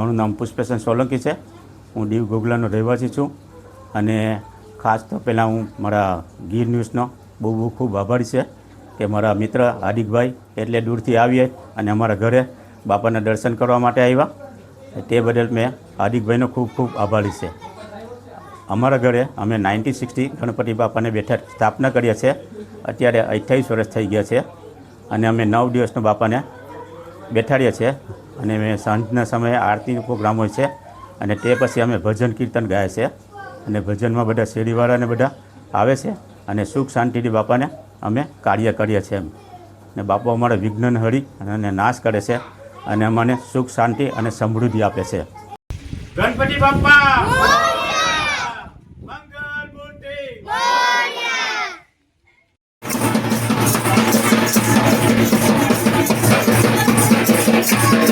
મારું નામ પુષ્પેશન સોલંકી છે. હું દીવ ગોગલાનો રહેવાસી છું અને ખાસ તો પહેલાં હું મારા ગીર ન્યૂઝનો બહુ બહુ ખૂબ આભારી છે કે મારા મિત્ર હાર્દિકભાઈ એટલે દૂરથી આવીએ અને અમારા ઘરે બાપાના દર્શન કરવા માટે આવ્યા. તે બદલ મેં હાર્દિકભાઈનો ખૂબ ખૂબ આભારી છે. અમારા ઘરે અમે નાઇન્ટીન સિક્સટી ગણપતિ બાપાને બેઠા સ્થાપના કરીએ છીએ અત્યારે અઠ્યાવીસ વર્ષ થઈ ગયા છે અને અમે નવ દિવસનો બાપાને બેઠાડીએ છીએ અને અમે સાંજના સમયે આરતીનો પ્રોગ્રામ હોય છે. અને તે પછી અમે ભજન કીર્તન ગાય છે. અને ભજનમાં બધા શેરીવાળાને બધા આવે છે અને સુખ શાંતિથી બાપાને અમે કાર્ય કરીએ છીએ એમ. ને બાપા અમારે વિઘ્નને હરી અને નાશ કરે છે અને અમને સુખ શાંતિ અને સમૃદ્ધિ આપે છે. ગણપતિ બાપા! Thank Thank